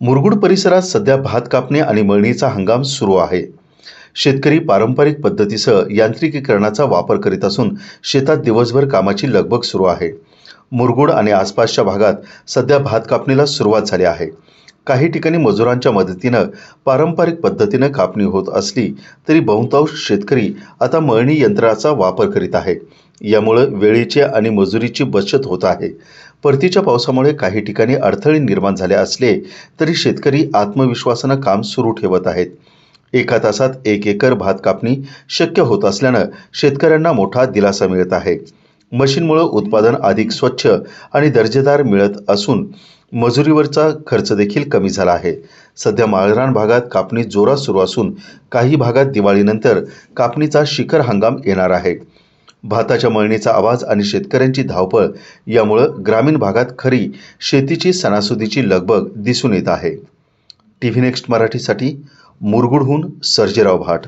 मुरगुड परिसरात सध्या भात कापणी आणि मळणीचा हंगाम सुरू आहे. शेतकरी पारंपरिक पद्धतीसह यांत्रिकीकरणाचा वापर करीत असून शेतात दिवसभर कामाची लगबग सुरू आहे. मुरगुड आणि आसपासच्या भागात सध्या भात कापणीला सुरुवात झाली आहे. काही ठिकाणी मजुरांच्या मदतीनं पारंपरिक पद्धतीनं कापणी होत असली तरी बहुतांश शेतकरी आता मळणी यंत्राचा वापर करीत आहे. यामुळं वेळेची आणि मजुरीची बचत होत आहे. परतीच्या पावसामुळे काही ठिकाणी अडथळे निर्माण झाले असले तरी शेतकरी आत्मविश्वासानं काम सुरू ठेवत आहेत. एका तासात एक एकर भात कापणी शक्य होत असल्यानं शेतकऱ्यांना मोठा दिलासा मिळत आहे. मशीनमुळे उत्पादन अधिक स्वच्छ आणि दर्जेदार मिळत असून मजुरीवरचा खर्च देखील कमी झाला आहे. सध्या माळरान भागात कापणी जोरात सुरू असून काही भागात दिवाळीनंतर कापणीचा शिखर हंगाम येणार आहे. भाताच्या मळणीचा आवाज आणि शेतकऱ्यांची धावपळ यामुळं ग्रामीण भागात खरी शेतीची सणासुदीची लगबग दिसून येत आहे. टी व्ही नेक्स्ट मराठीसाठी मुरगुडहून सर्जेराव भाट.